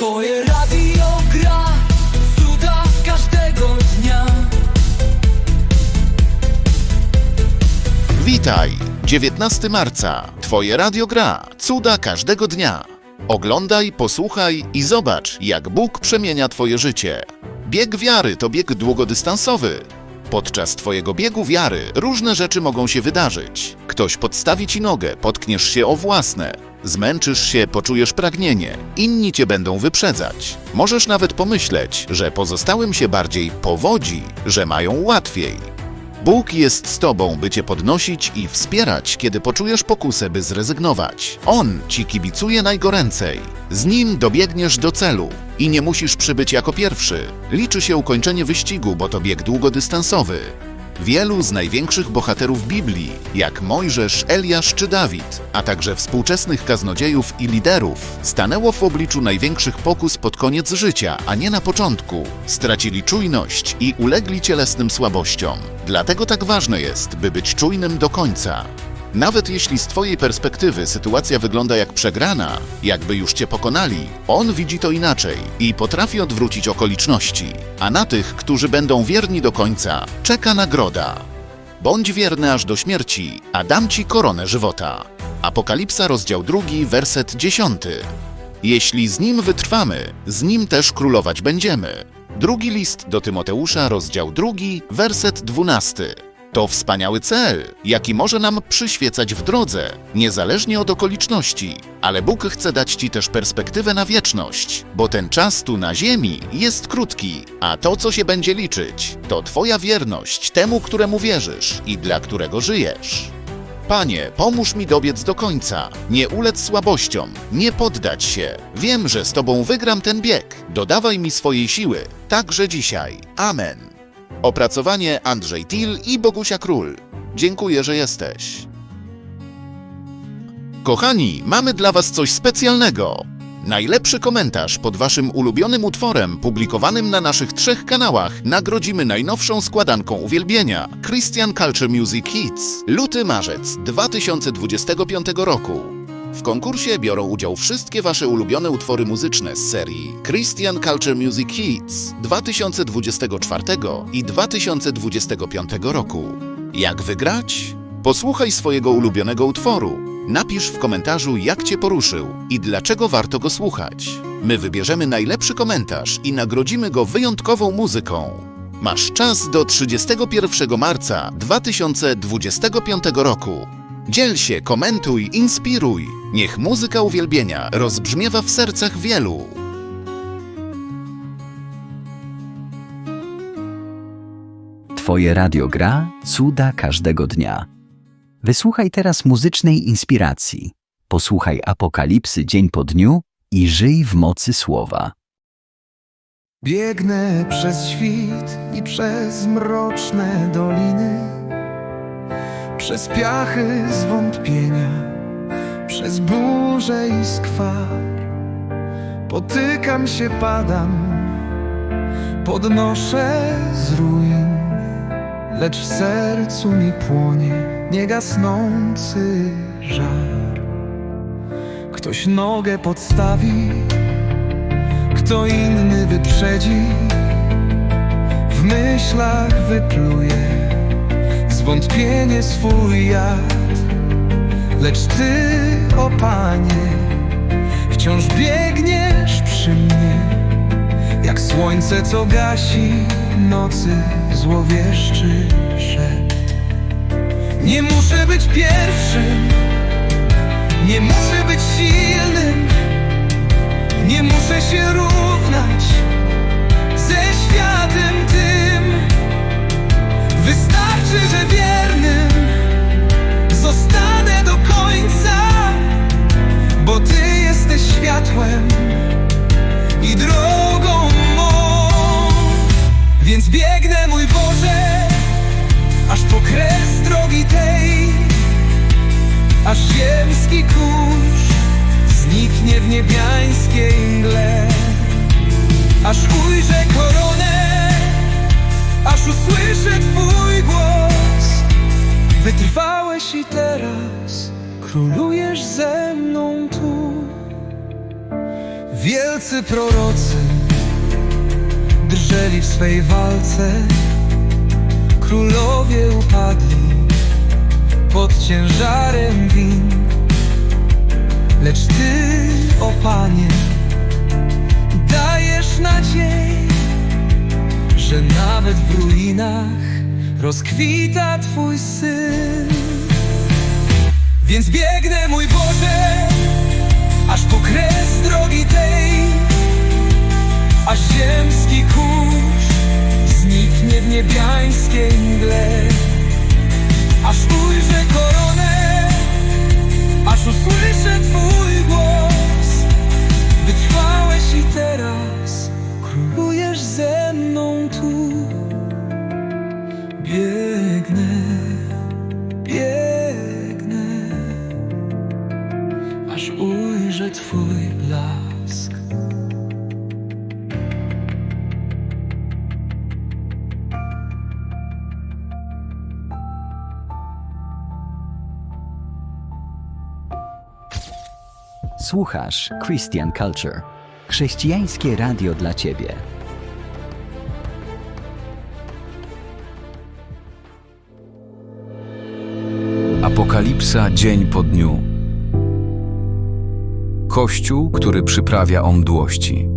Twoje radio gra cuda każdego dnia. Witaj! 19 marca. Twoje radio gra. Cuda każdego dnia. Oglądaj, posłuchaj i zobacz, jak Bóg przemienia Twoje życie. Bieg wiary to bieg długodystansowy. Podczas Twojego biegu wiary różne rzeczy mogą się wydarzyć. Ktoś podstawi Ci nogę, potkniesz się o własne. Zmęczysz się, poczujesz pragnienie. Inni Cię będą wyprzedzać. Możesz nawet pomyśleć, że pozostałym się bardziej powodzi, że mają łatwiej. Bóg jest z Tobą, by Cię podnosić i wspierać, kiedy poczujesz pokusę, by zrezygnować. On Ci kibicuje najgoręcej. Z Nim dobiegniesz do celu i nie musisz przybyć jako pierwszy. Liczy się ukończenie wyścigu, bo to bieg długodystansowy. Wielu z największych bohaterów Biblii, jak Mojżesz, Eliasz czy Dawid, a także współczesnych kaznodziejów i liderów, stanęło w obliczu największych pokus pod koniec życia, a nie na początku. Stracili czujność i ulegli cielesnym słabościom. Dlatego tak ważne jest, by być czujnym do końca. Nawet jeśli z Twojej perspektywy sytuacja wygląda jak przegrana, jakby już Cię pokonali, On widzi to inaczej i potrafi odwrócić okoliczności. A na tych, którzy będą wierni do końca, czeka nagroda. Bądź wierny aż do śmierci, a dam Ci koronę żywota. Apokalipsa, rozdział 2, werset 10. Jeśli z Nim wytrwamy, z Nim też królować będziemy. Drugi list do Tymoteusza, rozdział 2, werset 12. To wspaniały cel, jaki może nam przyświecać w drodze, niezależnie od okoliczności. Ale Bóg chce dać Ci też perspektywę na wieczność, bo ten czas tu na ziemi jest krótki, a to, co się będzie liczyć, to Twoja wierność temu, któremu wierzysz i dla którego żyjesz. Panie, pomóż mi dobiec do końca, nie ulec słabościom, nie poddać się. Wiem, że z Tobą wygram ten bieg. Dodawaj mi swojej siły, także dzisiaj. Amen. Opracowanie Andrzej Til i Bogusia Król. Dziękuję, że jesteś. Kochani, mamy dla Was coś specjalnego. Najlepszy komentarz pod Waszym ulubionym utworem publikowanym na naszych trzech kanałach nagrodzimy najnowszą składanką uwielbienia Christian Culture Music Hits luty-marzec 2025 roku. W konkursie biorą udział wszystkie Wasze ulubione utwory muzyczne z serii Christian Culture Music Hits 2024 i 2025 roku. Jak wygrać? Posłuchaj swojego ulubionego utworu. Napisz w komentarzu, jak Cię poruszył i dlaczego warto go słuchać. My wybierzemy najlepszy komentarz i nagrodzimy go wyjątkową muzyką. Masz czas do 31 marca 2025 roku. Dziel się, komentuj, inspiruj. Niech muzyka uwielbienia rozbrzmiewa w sercach wielu. Twoje radio gra cuda każdego dnia. Wysłuchaj teraz muzycznej inspiracji. Posłuchaj Apokalipsy dzień po dniu i żyj w mocy słowa. Biegnę przez świt i przez mroczne doliny, przez piachy zwątpienia, przez burzę i skwar. Potykam się, padam, podnoszę z ruin, lecz w sercu mi płonie niegasnący żar. Ktoś nogę podstawi, kto inny wyprzedzi, w myślach wypluje zwątpienie swój jad. Lecz Ty, o Panie, wciąż biegniesz przy mnie, jak słońce, co gasi nocy złowieszczy. Nie muszę być pierwszym, nie muszę być silnym. Nie muszę się równać drogi tej, aż ziemski kurz zniknie w niebiańskiej mgle, aż ujrzę koronę, aż usłyszę Twój głos. Wytrwałeś i teraz królujesz ze mną tu. Wielcy prorocy drżeli w swej walce, królowie upadli pod ciężarem win. Lecz Ty, o Panie, dajesz nadzieję, że nawet w ruinach rozkwita Twój Syn. Więc biegnę, mój Boże, aż po kres drogi tej, aż ziemski kurz zniknie w niebiańskiej mgle, aż ujrzę Twój blask. Słuchasz Christian Culture. Chrześcijańskie radio dla ciebie. Apokalipsa dzień po dniu. Kościół, który przyprawia o mdłości.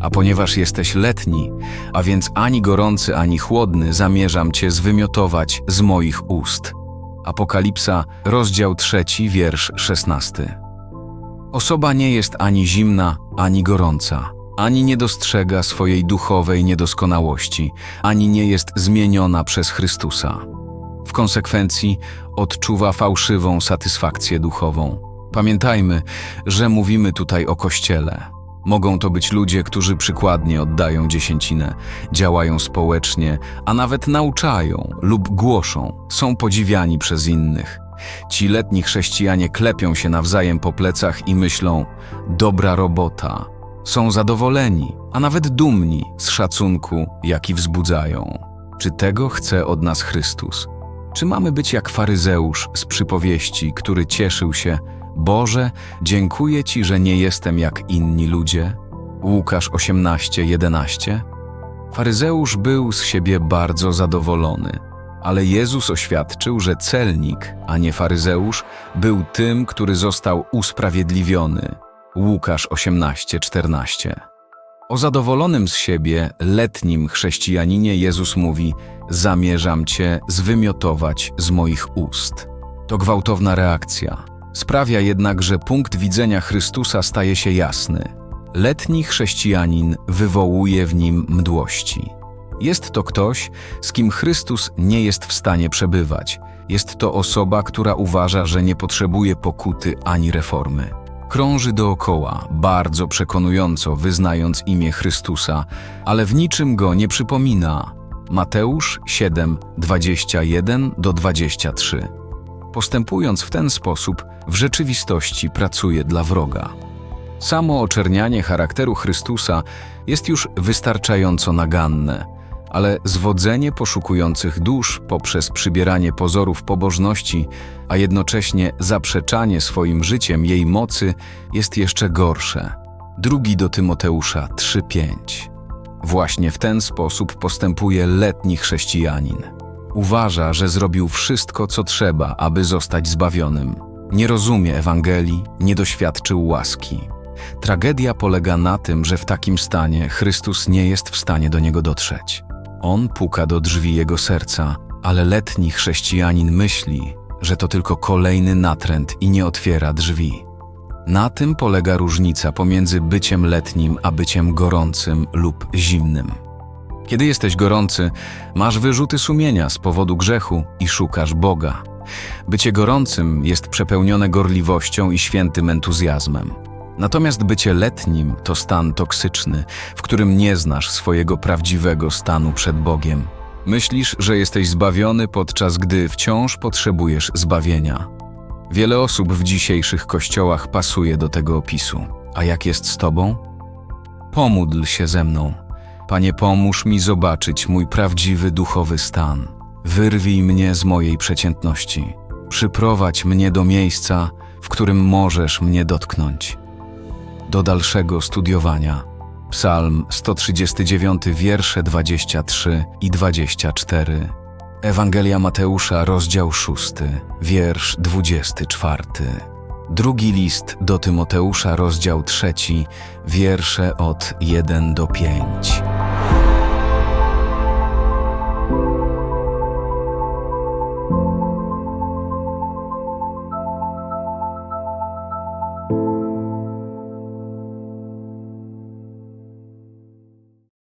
A ponieważ jesteś letni, a więc ani gorący, ani chłodny, zamierzam cię zwymiotować z moich ust. Apokalipsa, rozdział trzeci, wiersz szesnasty. Osoba nie jest ani zimna, ani gorąca, ani nie dostrzega swojej duchowej niedoskonałości, ani nie jest zmieniona przez Chrystusa. W konsekwencji odczuwa fałszywą satysfakcję duchową. Pamiętajmy, że mówimy tutaj o Kościele. Mogą to być ludzie, którzy przykładnie oddają dziesięcinę, działają społecznie, a nawet nauczają lub głoszą, są podziwiani przez innych. Ci letni chrześcijanie klepią się nawzajem po plecach i myślą: dobra robota. Są zadowoleni, a nawet dumni z szacunku, jaki wzbudzają. Czy tego chce od nas Chrystus? Czy mamy być jak faryzeusz z przypowieści, który cieszył się: Boże, dziękuję Ci, że nie jestem jak inni ludzie? Łukasz 18:11. Faryzeusz był z siebie bardzo zadowolony, ale Jezus oświadczył, że celnik, a nie faryzeusz, był tym, który został usprawiedliwiony. Łukasz 18:14. O zadowolonym z siebie, letnim chrześcijaninie Jezus mówi: Zamierzam cię zwymiotować z moich ust. To gwałtowna reakcja. Sprawia jednak, że punkt widzenia Chrystusa staje się jasny. Letni chrześcijanin wywołuje w nim mdłości. Jest to ktoś, z kim Chrystus nie jest w stanie przebywać. Jest to osoba, która uważa, że nie potrzebuje pokuty ani reformy. Krąży dookoła, bardzo przekonująco wyznając imię Chrystusa, ale w niczym go nie przypomina. Mateusz 7, 21 do 23. Postępując w ten sposób, w rzeczywistości pracuje dla wroga. Samo oczernianie charakteru Chrystusa jest już wystarczająco naganne, ale zwodzenie poszukujących dusz poprzez przybieranie pozorów pobożności, a jednocześnie zaprzeczanie swoim życiem jej mocy jest jeszcze gorsze. Drugi do Tymoteusza 3:5. Właśnie w ten sposób postępuje letni chrześcijanin. Uważa, że zrobił wszystko, co trzeba, aby zostać zbawionym. Nie rozumie Ewangelii, nie doświadczył łaski. Tragedia polega na tym, że w takim stanie Chrystus nie jest w stanie do niego dotrzeć. On puka do drzwi jego serca, ale letni chrześcijanin myśli, że to tylko kolejny natręt i nie otwiera drzwi. Na tym polega różnica pomiędzy byciem letnim a byciem gorącym lub zimnym. Kiedy jesteś gorący, masz wyrzuty sumienia z powodu grzechu i szukasz Boga. Bycie gorącym jest przepełnione gorliwością i świętym entuzjazmem. Natomiast bycie letnim to stan toksyczny, w którym nie znasz swojego prawdziwego stanu przed Bogiem. Myślisz, że jesteś zbawiony, podczas gdy wciąż potrzebujesz zbawienia. Wiele osób w dzisiejszych kościołach pasuje do tego opisu. A jak jest z Tobą? Pomódl się ze mną. Panie, pomóż mi zobaczyć mój prawdziwy duchowy stan. Wyrwij mnie z mojej przeciętności. Przyprowadź mnie do miejsca, w którym możesz mnie dotknąć. do dalszego studiowania. Psalm 139, wiersze 23 i 24. Ewangelia Mateusza, rozdział 6, wiersz 24. Drugi list do Tymoteusza, rozdział 3, wiersze od 1 do 5.